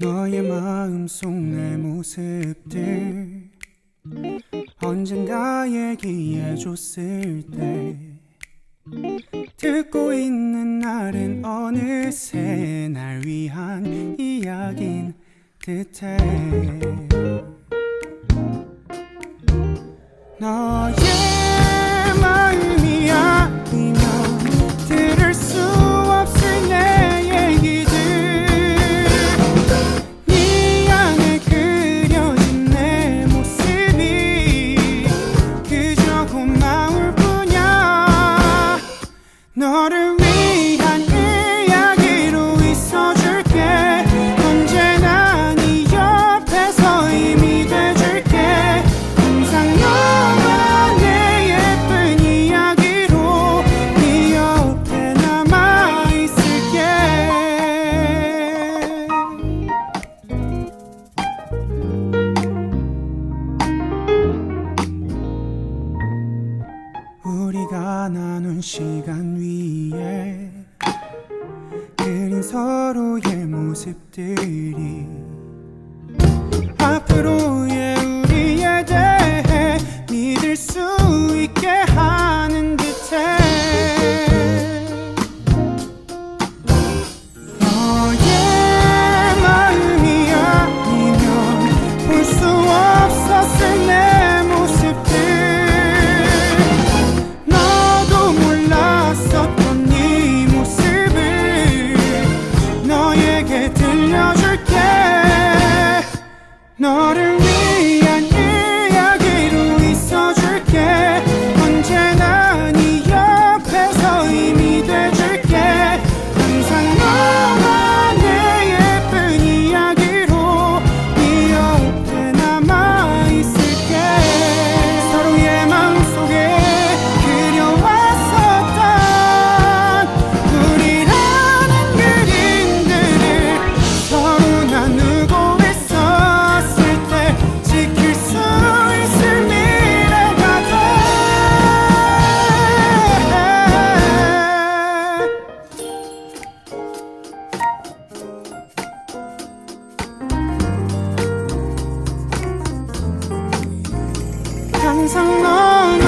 너의 마음속 내 모습들. 언젠가 얘기해줬을 때. 듣고 있는 날은 어느새 날 위한 이야긴 듯해. 나눈 시간 위에 그린 서로의 모습들이 앞으로의 항상 넌